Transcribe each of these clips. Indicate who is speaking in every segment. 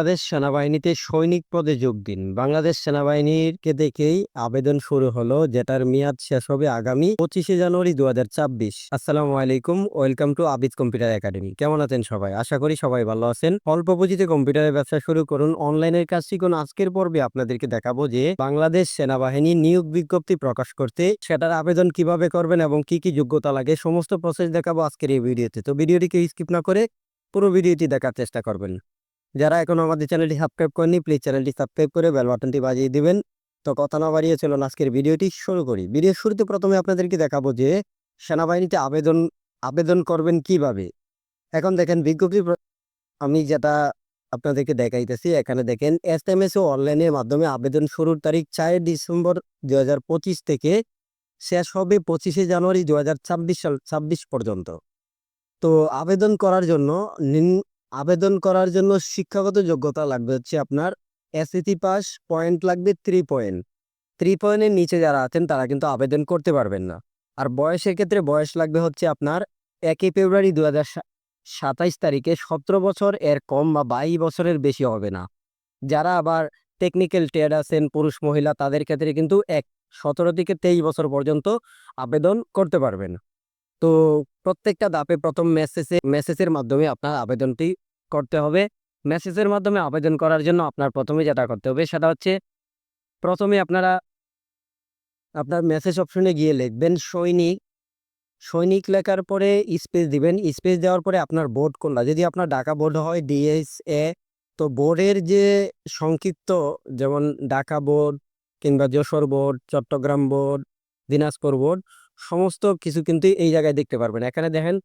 Speaker 1: বাংলাদেশ সেনাবাহিনীতে সৈনিক পদে যোগ দিন। বাংলাদেশ সেনাবাহিনীকে দেখেই আবেদন শুরু হলো, যেটার মেয়াদ শেষ হবে আগামী পঁচিশে জানুয়ারি দু আসসালামু আলাইকুম, welcome to Abid computer academy. কেমন আছেন সবাই? আশা করি সবাই ভালো আছেন। অল্প পুঁজিতে কম্পিউটারের ব্যবসা শুরু করুন। অনলাইনের কাজ শিখুন। আজকের পর্বে আপনাদেরকে দেখাবো যে বাংলাদেশ সেনাবাহিনী নিয়োগ বিজ্ঞপ্তি প্রকাশ করতে সেটার আবেদন কীভাবে করবেন এবং কি কি যোগ্যতা লাগে, সমস্ত প্রসেস দেখাবো আজকের এই ভিডিওতে। তো ভিডিওটিকে স্কিপ না করে পুরো ভিডিওটি দেখার চেষ্টা করবেন। যারা এখনও আমাদের চ্যানেলটি সাবস্ক্রাইব করেনি প্লিজ চ্যানেলটি সাবস্ক্রাইব করে বেল বাটনটি বাজিয়ে দিবেন। তো কথা না বাড়িয়ে চলুন আজকের ভিডিওটি শুরু করি। ভিডিওর শুরুতে প্রথমে আপনাদেরকে দেখাবো যে সেনাবাহিনীতে আবেদন আবেদন করবেন কীভাবে? এখন দেখেন বিজ্ঞপ্তি আমি যেটা আপনাদেরকে দেখাইতেছি, এখানে দেখেন এস এম এস ও অনলাইনের মাধ্যমে আবেদন শুরুর তারিখ চার ডিসেম্বর দু হাজার পঁচিশ থেকে শেষ হবে পঁচিশে জানুয়ারি দু হাজার ছাব্বিশ সাল, ছাব্বিশ পর্যন্ত। তো আবেদন করার জন্য আবেদন করার জন্য শিক্ষাগত যোগ্যতা লাগবে হচ্ছে আপনার এসএসসি পাস পয়েন্ট লাগবে থ্রি পয়েন্ট থ্রি পয়েন্টের নিচে যারা আছেন, তারা কিন্তু আবেদন করতে পারবেন না। আর বয়সের ক্ষেত্রে বয়স লাগবে হচ্ছে আপনার একই ফেব্রুয়ারি দু হাজার সাতাইশ তারিখে সতেরো বছর এর কম বা বাইশ বছরের বেশি হবে না। যারা আবার টেকনিক্যাল ট্রেড আছেন, পুরুষ, মহিলা, তাদের ক্ষেত্রে কিন্তু এক, সতেরো থেকে তেইশ বছর পর্যন্ত আবেদন করতে পারবেন। তো প্রত্যেকটা ধাপে প্রথম মেসেজে মেসেজের মাধ্যমে আপনার আবেদনটি করতে হবে। মেসেজের মাধ্যমে আবেদন করার জন্য আপনার প্রথমে যেটা করতে হবে সেটা হচ্ছে, প্রথমে আপনারা আপনার মেসেজ অপশনে গিয়ে লিখবেন সৈনিক। সৈনিক লেখার পরে স্পেস দিবেন। স্পেস দেওয়ার পরে আপনার বোর্ড কোনটা? যদি আপনার ঢাকা বোর্ড হয় ডিএসএ তো বোর্ডের যে সংক্ষিপ্ত যেমন ঢাকা বোর্ড কিংবা Jessore board Chittagong board Dinajpur board সমস্ত কিছু কিন্তু এই জায়গায় দেখতে পারবেন। এখানে দেখেন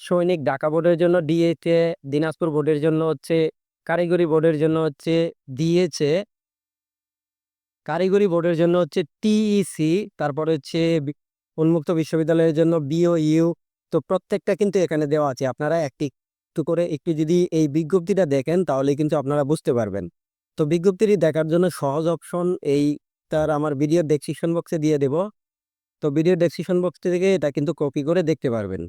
Speaker 1: সৈনিক ঢাকা বোর্ডের জন্য ডিএতে দিনাজপুর বোর্ডের জন্য হচ্ছে, কারিগরি বোর্ডের জন্য হচ্ছে দিয়েছে কারিগরি বোর্ডের জন্য হচ্ছে টিইসি তারপরে হচ্ছে উন্মুক্ত বিশ্ববিদ্যালয়ের জন্য বিওইউ তো প্রত্যেকটা কিন্তু এখানে দেওয়া আছে। আপনারা একটি, একটু করে একটু যদি এই বিজ্ঞপ্তিটা দেখেন, তাহলে কিন্তু আপনারা বুঝতে পারবেন। তো বিজ্ঞপ্তিটি দেখার জন্য সহজ অপশন এই, তার আমার ভিডিও ডেসক্রিপশন বক্সে দিয়ে দেব। তো ভিডিও ডেসক্রিপশন বক্স থেকে এটা কিন্তু কপি করে দেখতে পারবেন।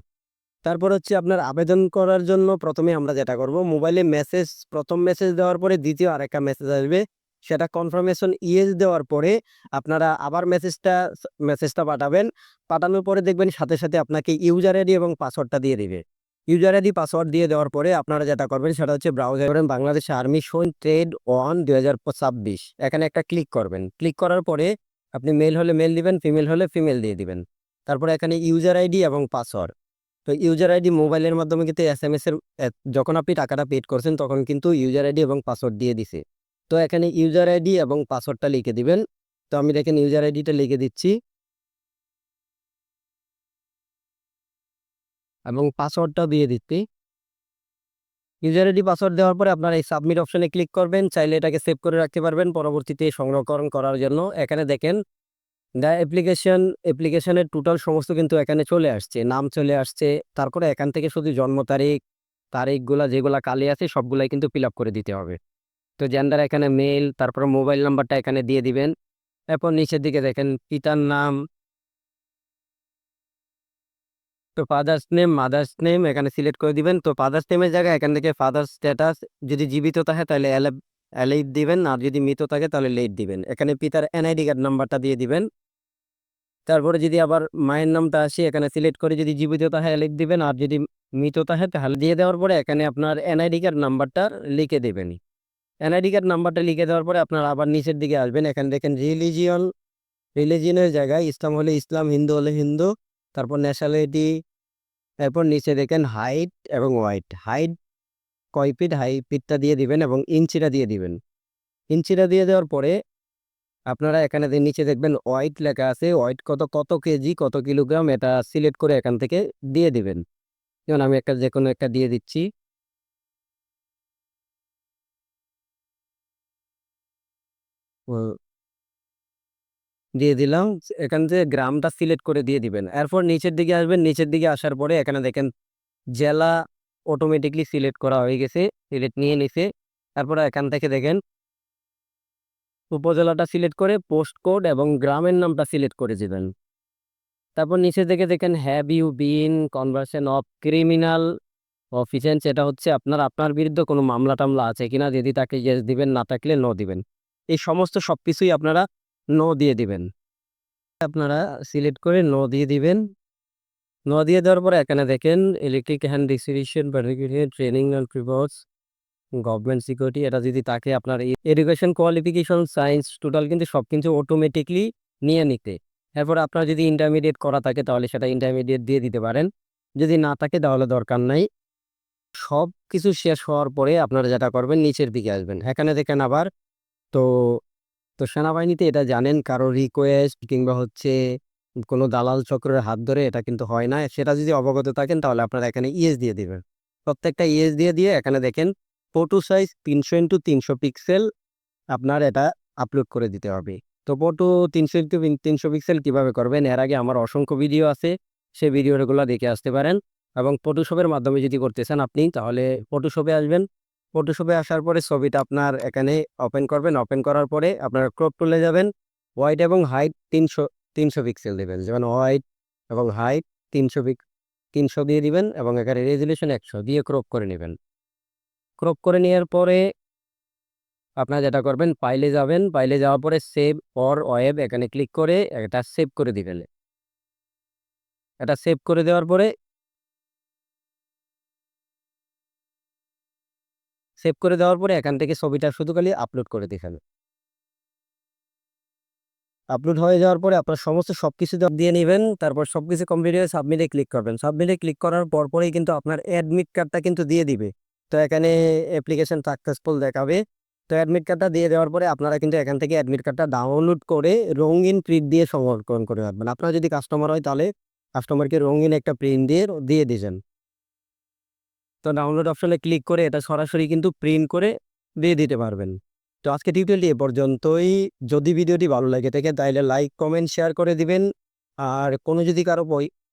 Speaker 1: তারপর হচ্ছে আপনার আবেদন করার জন্য প্রথমে আমরা যেটা করব মোবাইলে মেসেজ প্রথম মেসেজ দেওয়ার পরে দ্বিতীয় আরেকটা মেসেজ আসবে। সেটা কনফার্মেশন ইয়েস দেওয়ার পরে আপনারা আবার মেসেজটা মেসেজটা পাঠাবেন। পাঠানোর পরে দেখবেন সাথে সাথে আপনাকে ইউজার আইডি এবং পাসওয়ার্ডটা দিয়ে দেবে। ইউজার আইডি পাসওয়ার্ড দিয়ে দেওয়ার পরে আপনারা যেটা করবেন সেটা হচ্ছে ব্রাউজার করেন বাংলাদেশ আর্মি সৈন ট্রেড ওয়ান দুই হাজার ছাব্বিশ। এখানে একটা ক্লিক করবেন। ক্লিক করার পরে আপনি মেল হলে মেল দিবেন, ফিমেল হলে ফিমেল দিয়ে দিবেন। তারপরে এখানে ইউজার আইডি এবং পাসওয়ার্ড। তো ইউজার আইডি মোবাইলের মাধ্যমে কিন্তু এস এম এর যখন আপনি টাকাটা পেড করছেন, তখন কিন্তু ইউজার আইডি এবং পাসওয়ার্ড দিয়ে দিছে। তো এখানে ইউজার আইডি এবং পাসওয়ার্ডটা লিখে দিবেন। তো আমি দেখেন ইউজার আইডিটা লিখে দিচ্ছি। এবং পাসওয়ার্ডটাও দিয়ে দিচ্ছি। ইউজার আইডি পাসওয়ার্ড দেওয়ার পরে আপনারা এই সাবমিট অপশনে ক্লিক করবেন, চাইলে এটাকে সেভ করে রাখতে পারবেন পরবর্তীতে সংরক্ষণ করার জন্য। এখানে দেখেন দ্য অ্যাপ্লিকেশন অ্যাপ্লিকেশনের টোটাল সমস্ত কিন্তু এখানে চলে আসছে, নাম চলে আসছে, তারপরে এখান থেকে শুধু জন্ম তারিখ, তারিখগুলা যেগুলা কালি আছে সবগুলাই কিন্তু ফিল করে দিতে হবে। তো জেন্ডার এখানে মেল তারপরে মোবাইল নাম্বারটা এখানে দিয়ে দিবেন। এরপর নিচের দিকে দেখেন, পিতার নাম তো ফাদার্স নেম মাদার্স নেম এখানে সিলেক্ট করে দিবেন। তো ফাদার্স নেমের জায়গায় এখান থেকে ফাদার স্ট্যাটাস যদি জীবিত থাকে তাহলে এলএইট দিবেন। আর যদি মৃত থাকে তাহলে লেট দিবেন। এখানে পিতার এনআইডি কার্ড নাম্বারটা দিয়ে দিবেন। তারপরে যদি আবার মায়ের নামটা আসে, এখানে সিলেক্ট করে যদি জীবিত থাকে এলএইট দিবেন। আর যদি মৃত থাকে তাহলে দিয়ে দেওয়ার পরে এখানে আপনার এনআইডি কার্ড নাম্বারটা লিখে দেবেন এনআইডি কার্ড নাম্বারটা লিখে দেওয়ার পরে আপনার আবার নিচের দিকে আসবেন। এখানে দেখেন রিলিজিয়ন রিলিজিয়নের জায়গায় ইসলাম হলে ইসলাম, হিন্দু হলে হিন্দু, তারপর ন্যাশনালিটি এরপর নিচে দেখেন হাইট এবং ওয়াইট হাইট কয় ফিট হাই ফিটটা দিয়ে দিবেন এবং ইঞ্চিটা দিয়ে দিবেন। ইঞ্চিটা দিয়ে দেওয়ার পরে আপনারা এখানে নিচে দেখবেন ওয়াইট লেখা আছে ওয়াইট কত কত কেজি কত কিলোগ্রাম এটা সিলেক্ট করে এখান থেকে দিয়ে দিবেন। যেমন আমি একটা যে কোনো একটা দিয়ে দিচ্ছি। ও, দিয়ে দিলাম। এখান থেকে গ্রামটা সিলেক্ট করে দিয়ে দিবেন। এরপর নিচের দিকে আসবেন। নিচের দিকে আসার পরে এখানে দেখেন জেলা অটোমেটিকলি সিলেক্ট করা হয়ে গেছে। সিলেক্ট নিয়ে নিছে। তারপরে এখান থেকে দেখেন উপজেলাটা সিলেক্ট করে পোস্ট কোড এবং গ্রামের নামটা সিলেক্ট করে দিবেন। তারপর নিচে থেকে দেখেন have you been conversion of criminal offence এটা হচ্ছে আপনার আপনার বিরুদ্ধে কোনো মামলা টামলা আছে কিনা? যদি তাকে ইয়েস দিবেন, না থাকলে ন দিবেন। এই সমস্ত সব কিছুই আপনারা নো দিয়ে দিবেন। আপনারা সিলেক্ট করে নো দিয়ে দিবেন। নো দিয়ে দেওয়ার পরে এখানে দেখেন electric hand distribution training and প্রিভোর্স government security এটা যদি তাকে আপনার এডুকেশন কোয়ালিফিকেশন সায়েন্স টোটাল কিন্তু সব কিছু অটোমেটিকলি নিয়ে নিতে। এরপর আপনার যদি ইন্টারমিডিয়েট করা থাকে তাহলে সেটা ইন্টারমিডিয়েট দিয়ে দিতে পারেন। যদি না থাকে তাহলে দরকার নাই। সব কিছু শেষ হওয়ার পরে আপনারা যেটা করবেন, নিচের দিকে আসবেন। এখানে দেখেন আবার, তো তো সেনাবাহিনীতে এটা জানেন, কারও রিকোয়েস্ট কিংবা হচ্ছে কোনো দালাল চক্রের হাত ধরে এটা কিন্তু হয় না। সেটা যদি অবগত থাকেন, তাহলে আপনারা এখানে ইএস দিয়ে দেবেন। প্রত্যেকটা ইএস দিয়ে দিয়ে এখানে দেখেন ফটো সাইজ তিনশো ইন্টু তিনশো পিক্সেল আপনার এটা আপলোড করে দিতে হবে। তো ফটো তিনশো ইন্টু তিনশো পিক্সেল কীভাবে করবেন? এর আগে আমার অসংখ্য ভিডিও আছে, সেই ভিডিওগুলো দেখে আসতে পারেন। এবং ফটোশপের মাধ্যমে যদি করতে চান আপনি, তাহলে ফটোশপে আসবেন। ফটোশপে আসার পরে ছবিটা আপনার এখানে ওপেন করবেন। ওপেন করার পরে আপনার ক্রপ তুলে যাবেন। হোয়াইট এবং হাইট তিনশো তিনশো পিক্সেল দেবেন। যেমন হোয়াইট এবং হাইট তিনশো পিক তিনশো দিয়ে দিবেন এবং এখানে রেজুলেশন একশো দিয়ে ক্রপ করে নেবেন। ক্রপ করে নেওয়ার পরে আপনারা যেটা করবেন ফাইলে যাবেন। ফাইলে যাওয়ার পরে সেভ অর ওয়েব এখানে ক্লিক করে এটা সেভ করে দিবেন। এটা সেভ করে দেওয়ার পরে সেভ করে দেওয়ার পরে এখান থেকে ছবিটা শুধু খালি আপলোড করে দিবেন আপলোড হয়ে যাওয়ার পরে আপনার সমস্ত সব কিছু দিয়ে নেবেন, তারপর সব কিছু কমপ্লিট হয়ে সাবমিটে ক্লিক করবেন। সাবমিটে ক্লিক করার পর পরেই কিন্তু আপনার অ্যাডমিট কার্ডটা কিন্তু দিয়ে দিবে। তো এখানে অ্যাপ্লিকেশন সাকসেসফুল দেখাবে। তো অ্যাডমিট কার্ডটা দিয়ে দেওয়ার পরে আপনারা কিন্তু এখান থেকে অ্যাডমিট কার্ডটা ডাউনলোড করে রঙিন প্রিন্ট দিয়ে সংরক্ষণ করে রাখবেন। আপনারা যদি কাস্টমার হয় তাহলে কাস্টমারকে রঙিন একটা প্রিন্ট দিয়ে দিয়ে দিয়েছেন তো ডাউনলোড অপশনে ক্লিক করে এটা সরাসরি কিন্তু প্রিন্ট করে দিয়ে দিতে পারবেন। তো আজকে টিউটোরিয়ালটি এ পর্যন্তই। যদি ভিডিওটি ভালো লাগে থাকে তাহলে লাইক কমেন্ট শেয়ার করে দিবেন। আর কোনো যদি কারও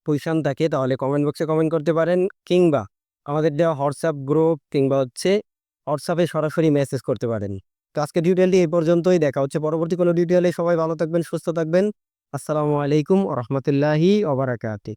Speaker 1: পয়সান থাকে তাহলে কমেন্ট বক্সে কমেন্ট করতে পারেন। কিংবা আমাদের দেওয়া হোয়াটসঅ্যাপ গ্রুপ কিংবা হচ্ছে হোয়াটসঅ্যাপে সরাসরি মেসেজ করতে পারেন। তো আজকে টিউটোরিয়ালটি এই পর্যন্তই। দেখা হচ্ছে পরবর্তী কোনো টিউটোরিয়ালে সবাই ভালো থাকবেন, সুস্থ থাকবেন। আসসালামু আলাইকুম রহমতুল্লাহি ওবরাকাতি